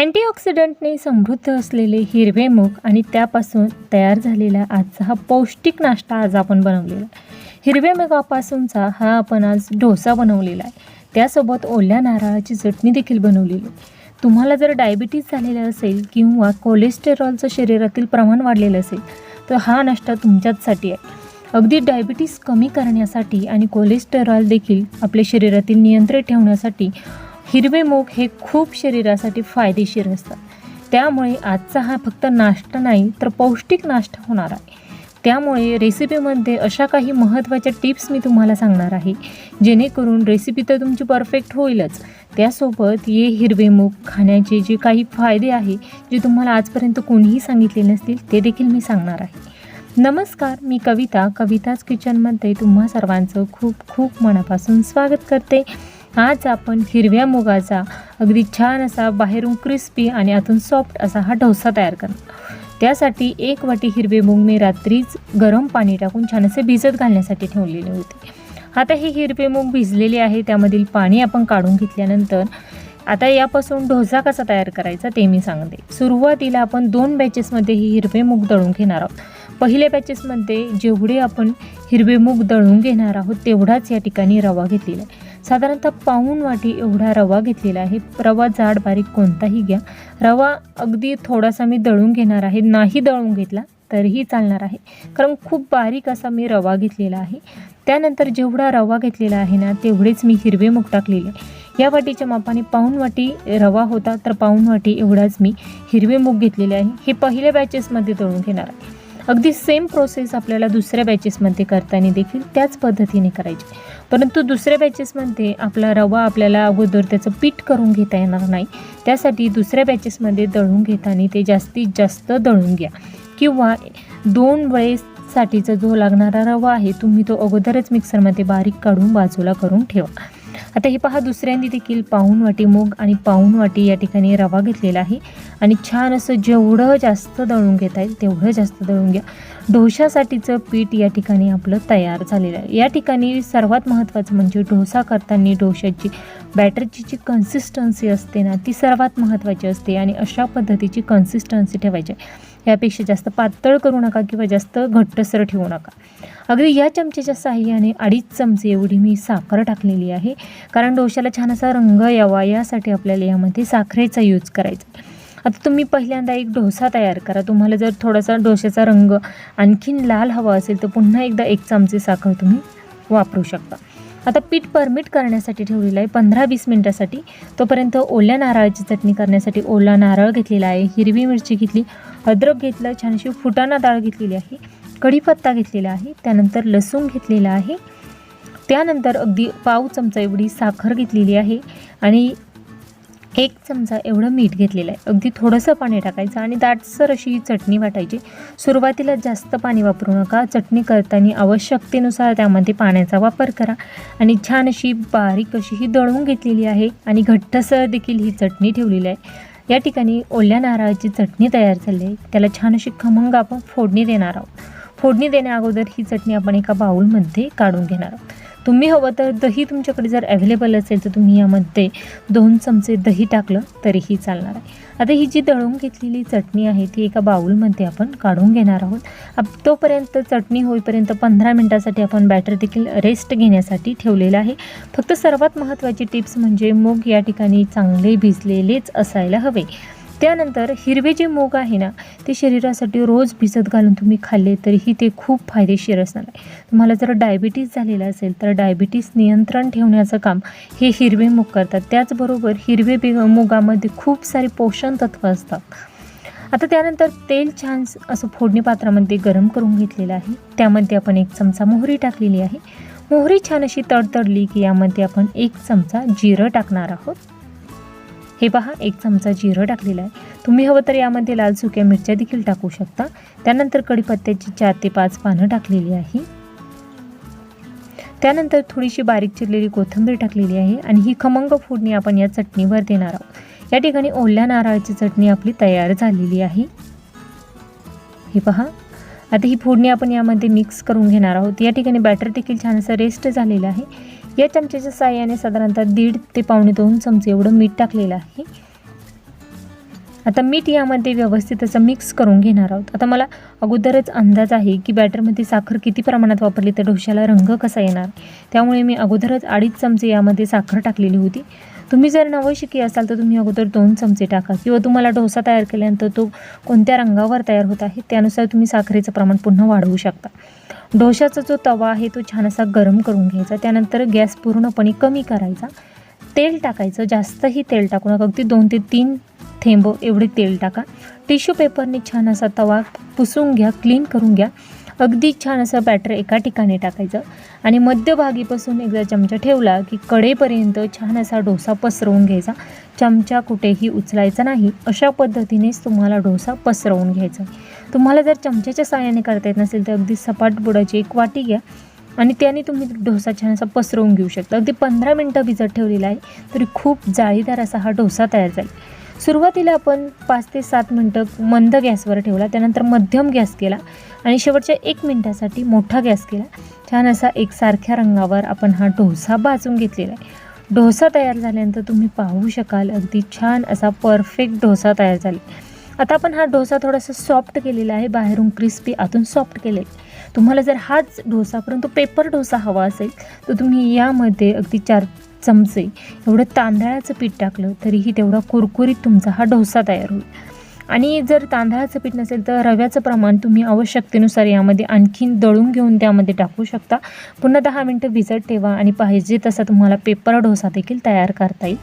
अँटीऑक्सिडंटने समृद्ध असलेले हिरवे मूग आणि त्यापासून तयार झालेला आजचा हा पौष्टिक नाश्ता आज आपण बनवलेला आहे. हिरव्या मुगापासूनचा हा आपण आज डोसा बनवलेला आहे. त्यासोबत ओल्या नारळाची चटणी देखील बनवलेली आहे. तुम्हाला जर डायबिटीज झालेलं असेल किंवा कोलेस्टेरॉलचं शरीरातील प्रमाण वाढलेलं असेल तर हा नाश्ता तुमच्याचसाठी आहे. अगदी डायबिटीस कमी करण्यासाठी आणि कोलेस्टेरॉल देखील आपल्या शरीरातील नियंत्रित ठेवण्यासाठी हिरवे मूग हे खूप शरीरासाठी फायदेशीर असतात त्यामुळे आजचा हा फक्त नाश्ता नाही तर पौष्टिक नाश्ता होणार आहे. त्यामुळे रेसिपीमध्ये अशा काही महत्त्वाच्या टिप्स मी तुम्हाला सांगणार आहे. जेणेकरून रेसिपी तर तुमची परफेक्ट होईलच. त्यासोबत ये हिरवे मूग खाण्याचे जे काही फायदे आहे जे तुम्हाला आजपर्यंत कोणीही सांगितले नसतील ते देखील मी सांगणार आहे. नमस्कार मी कविता. कविताच किचनमध्ये तुम्हा सर्वांचं खूप खूप मनापासून स्वागत करते. आज आपण हिरव्या मुगाचा अगदी छान असा बाहेरून क्रिस्पी आणि आतून सॉफ्ट असा हा डोसा तयार करणार. त्यासाठी एक वाटी हिरवे मूग मी रात्रीच गरम पाणी टाकून छान असे भिजत घालण्यासाठी ठेवलेले होते. आता हे हिरवे मूग भिजलेले आहे त्यामधील पाणी आपण काढून घेतल्यानंतर आता यापासून ढोसा कसा तयार करायचा ते मी सांगते. सुरुवातीला आपण दोन बॅचेसमध्ये ही हिरवे मूग दळून घेणार आहोत. पहिल्या बॅचेसमध्ये जेवढे आपण हिरवे मूग दळून घेणार आहोत तेवढाच या ठिकाणी रवा घेतलेला आहे. साधारणतः पाऊण वाटी एवढा रवा घेतलेला आहे. रवा जाड बारीक कोणताही घ्या. रवा अगदी थोडासा मी दळून घेणार आहे. नाही दळून घेतला तरीही चालणार आहे. कारण खूप बारीक असा मी रवा घेतलेला आहे. त्यानंतर जेवढा रवा घेतलेला आहे ना तेवढेच मी हिरवे मूग टाकलेले. आहे या वाटीच्या मापाने पाऊण वाटी रवा होता तर पाऊण वाटी एवढाच मी हिरवे मूग घेतलेले आहे. हे पहिल्या बॅचेसमध्ये दळून घेणार आहे. अगदी सेम प्रोसेस आपल्याला दुसऱ्या बॅचेसमध्ये करताना देखील त्याच पद्धतीने करायची. परंतु दुसऱ्या बॅचेसमध्ये आपला रवा आपल्याला अगोदर त्याचं पीठ करून घेता येणार नाही. त्यासाठी दुसऱ्या बॅचेसमध्ये दळून घेताना ते जास्तीत जास्त दळून घ्या. किंवा दोन वेळेससाठीचा जो लागणारा रवा आहे तुम्ही तो अगोदरच मिक्सरमध्ये बारीक काढून बाजूला करून ठेवा. आता हे पहा दुसऱ्यांदी देखील पाऊण वाटी मूग आणि पाऊण वाटी या ठिकाणी रवा घेतलेला आहे. आणि छान असं जेवढं जास्त दळून घेता येईल तेवढं जास्त दळून घ्या. डोशासाठीचं पीठ या ठिकाणी आपलं तयार झालेलं आहे. या ठिकाणी सर्वात महत्त्वाचं म्हणजे डोसा करताना डोशाची बॅटरची जी कन्सिस्टन्सी असते ना ती सर्वात महत्त्वाची असते आणि अशा पद्धतीची कन्सिस्टन्सी ठेवायची आहे. यापेक्षा जास्त पातळ करू नका किंवा जास्त घट्टसर ठेवू नका. अगदी या चमचेच्या साह्याने अडीच चमचे एवढी मी साखर टाकलेली आहे. कारण डोशाला छान असा रंग यावा यासाठी आपल्याला यामध्ये साखरेचा यूज करायचा आहे. आता तुम्ही पहिल्यांदा एक डोसा तयार करा. तुम्हाला जर थोडासा डोशाचा रंग आणखीन लाल हवा असेल तर पुन्हा एकदा एक चमचे साखर तुम्ही वापरू शकता. आता पीठ परमिट करण्यासाठी ठेवलेलं आहे. पंधरा वीस मिनटासाठी. तोपर्यंत ओल्या नारळाची चटणी करण्यासाठी ओला नारळ घेतलेला आहे. हिरवी मिरची घेतली अद्रक घेतलं छानशी फुटाणा डाळ घेतलेली आहे. कढीपत्ता घेतलेला आहे त्यानंतर लसूण घेतलेला आहे. त्यानंतर अगदी पाव चमचा एवढी साखर घेतलेली आहे आणि एक चमचा एवढं मीठ घेतलेलं आहे. अगदी थोडंसं पाणी टाकायचं आणि दाटसर अशी ही चटणी वाटायची. सुरुवातीला जास्त पाणी वापरू नका. चटणी करताना आवश्यकतेनुसार त्यामध्ये पाण्याचा वापर करा आणि छान अशी बारीक अशी ही दळून घेतलेली आहे आणि घट्टसर देखील ही चटणी ठेवलेली आहे. या ठिकाणी ओल्या नारळाची चटणी तयार झाली आहे. त्याला छान अशी खमंग आपण फोडणी देणार आहोत. फोडणी देण्या अगोदर ही चटणी आपण एका बाऊलमध्ये काढून घेणार आहोत. तुम्ही हवं तर दही तुमच्याकडे जर अवेलेबल असेल तर तुम्ही यामध्ये दोन चमचे दही टाकलं तरीही चालणार आहे. आता ही जी दळून घेतलेली चटणी आहे ती एका बाऊलमध्ये आपण काढून घेणार आहोत. तोपर्यंत चटणी होईपर्यंत पंधरा मिनटासाठी आपण बॅटर देखील रेस्ट घेण्यासाठी ठेवलेलं आहे. फक्त सर्वात महत्त्वाची टिप्स म्हणजे मूग या ठिकाणी चांगले भिजलेलेच असायला हवे. त्यानंतर हिरवे जे मूग आहे ना ते शरीरासाठी रोज भिजत घालून तुम्ही खाल्ले तरीही ते खूप फायदेशीर असणार आहे. तुम्हाला जर डायबिटीज झालेला असेल तर डायबिटीस नियंत्रण ठेवण्याचं काम हे हिरवे मूग करतात. त्याचबरोबर हिरवे बे मुगामध्ये खूप सारे पोषण तत्व असतात. आता त्यानंतर तेल छान असं फोडणी पात्रामध्ये गरम करून घेतलेलं आहे. त्यामध्ये आपण एक चमचा मोहरी टाकलेली आहे. मोहरी छान अशी तडतडली की यामध्ये आपण एक चमचा जिरं टाकणार आहोत. हे पहा एक चमचा जिरं टाकलेलं आहे. तुम्ही हवं तर यामध्ये लाल सुक्या मिरच्या देखील टाकू शकता. त्यानंतर कढीपत्त्याची चार ते पाच पानं टाकलेली आहे. त्यानंतर थोडीशी बारीक चिरलेली कोथिंबीर टाकलेली आहे आणि ही खमंग फोडणी आपण या चटणीवर देणार आहोत. या ठिकाणी ओल्या नारळाची चटणी आपली तयार झालेली आहे. हे पहा आता ही फोडणी आपण यामध्ये मिक्स करून घेणार आहोत. या ठिकाणी बॅटर देखील छान असं रेस्ट झालेलं आहे. या चमच्याच्या साह्याने साधारणतः दीड ते पावणे दोन चमचे एवढं मीठ टाकलेलं आहे. आता मीठ यामध्ये व्यवस्थित असं मिक्स करून घेणार आहोत. आता मला अगोदरच अंदाज आहे की बॅटरमध्ये साखर किती प्रमाणात वापरली तर डोश्याला रंग कसा येणार? त्यामुळे मी अगोदरच अडीच चमचे यामध्ये साखर टाकलेली होती. तुम्ही जर नवशिकी असाल तर तुम्ही अगोदर दोन चमचे टाका. किंवा तुम्हाला डोसा तयार केल्यानंतर तो कोणत्या रंगावर तयार होत आहे त्यानुसार तुम्ही साखरेचं प्रमाण पुन्हा वाढवू शकता. डोशाचा जो तवा आहे तो छान असा गरम करून घ्यायचा. त्यानंतर गॅस पूर्णपणे कमी करायचा. तेल टाकायचं. जास्तही तेल टाकू नका. अगदी दोन ते तीन थेंब एवढे तेल टाका. टिश्यू पेपरने छान असा तवा पुसून घ्या क्लीन करून घ्या. अगदी छान असं बॅटर एका ठिकाणी टाकायचं. आणि मध्यभागीपासून एकदा चमचा ठेवला की कडेपर्यंत छान असा डोसा पसरवून घ्यायचा. चमचा कुठेही उचलायचा नाही. अशा पद्धतीनेच तुम्हाला डोसा पसरवून घ्यायचा. तुम्हाला जर चमच्याच्या साहाय्याने करता येत नसेल तर अगदी सपाट बुडाची एक वाटी घ्या. आणि त्याने तुम्ही डोसा छान असा पसरवून घेऊ शकता. अगदी पंधरा मिनटं भिजत ठेवलेला आहे तरी खूप जाळीदार असा हा डोसा तयार जाईल सुरुवातीला आपण पाच ते सात मिनटं मंद गॅसवर ठेवला त्यानंतर मध्यम गॅस केला आणि शेवटच्या एक मिनटासाठी मोठा गॅस केला. छान असा एकसारख्या रंगावर आपण हा डोसा भाजून घेतलेला आहे. डोसा तयार झाल्यानंतर तुम्ही पाहू शकाल अगदी छान असा परफेक्ट डोसा तयार झाला आता आपण हा डोसा थोडासा सॉफ्ट केलेला आहे बाहेरून क्रिस्पी आतून सॉफ्ट केले तुम्हाला जर हाच डोसा परंतु पेपर डोसा हवा असेल तर तुम्ही यामध्ये अगदी चार चमचे. एवढं तांदळाचं पीठ टाकलं तरीही तेवढा कुरकुरीत तुमचा हा डोसा तयार होईल. आणि जर तांदळाचं पीठ नसेल तर रव्याचं प्रमाण तुम्ही आवश्यकतेनुसार यामध्ये आणखीन दळून घेऊन त्यामध्ये टाकू शकता. पुन्हा दहा मिनटं भिजत ठेवा आणि पाहिजे तसा तुम्हाला पेपर डोसा देखील तयार करता येईल.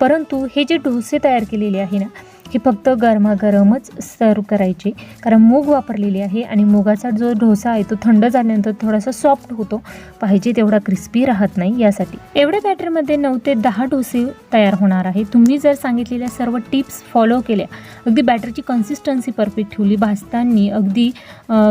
परंतु हे जे डोसे तयार केलेले आहे ना हे फक्त गरमागरमच सर्व करायचे. कारण मूग वापरलेली आहे आणि मुगाचा जो डोसा आहे तो थंड झाल्यानंतर थोडासा सॉफ्ट होतो. पाहिजे तेवढा क्रिस्पी राहत नाही यासाठी. एवढ्या बॅटरमध्ये नऊ ते दहा डोसे तयार होणार आहे. तुम्ही जर सांगितलेल्या सर्व टिप्स फॉलो केल्या अगदी बॅटरची कन्सिस्टन्सी परफेक्ट ठेवली भाजताना अगदी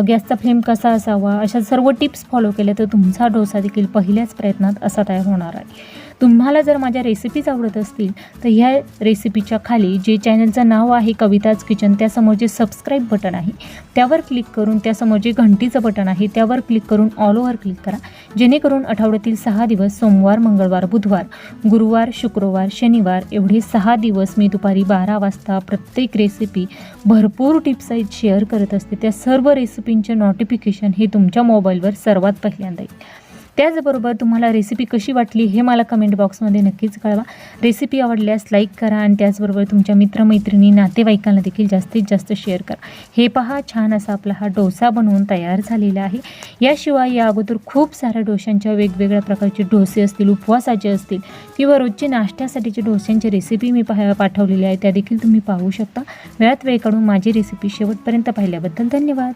गॅसचा फ्लेम कसा असावा अशा सर्व टिप्स फॉलो केल्या तर तुमचा डोसा देखील पहिल्याच प्रयत्नात असा तयार होणार आहे. तुम्हाला जर माझ्या रेसिपीज आवडत असतील तर ह्या रेसिपीच्या खाली जे चॅनलचं नाव आहे कविताज किचन त्यासमोर जे सबस्क्राईब बटन आहे त्यावर क्लिक करून त्यासमोर जे घंटीचं बटन आहे त्यावर क्लिक करून ऑल ओव्हर क्लिक करा. जेणेकरून आठवड्यातील सहा दिवस सोमवार मंगळवार बुधवार गुरुवार शुक्रवार शनिवार एवढे सहा दिवस मी दुपारी बारा वाजता प्रत्येक रेसिपी भरपूर टिप्स आहेत शेअर करत असते. त्या सर्व रेसिपींचे नोटिफिकेशन हे तुमच्या मोबाईलवर सर्वात पहिल्यांदा येईल. त्याचबरोबर तुम्हाला रेसिपी कशी वाटली हे मला कमेंट बॉक्समध्ये नक्कीच कळवा. रेसिपी आवडल्यास लाईक करा आणि त्याचबरोबर तुमच्या मित्रमैत्रिणी नातेवाईकांना देखील जास्तीत जास्त शेअर करा. हे पहा छान असा आपला हा डोसा बनवून तयार झालेला आहे. याशिवाय या अगोदर खूप साऱ्या डोशांच्या वेगवेगळ्या प्रकारचे डोसे असतील उपवासाचे असतील किंवा रोजचे नाश्त्यासाठीचे डोस्यांची रेसिपी मी पाह पाठवलेली आहे त्या देखील तुम्ही पाहू शकता. वेळात वेळ काढून माझी रेसिपी शेवटपर्यंत पाहिल्याबद्दल धन्यवाद.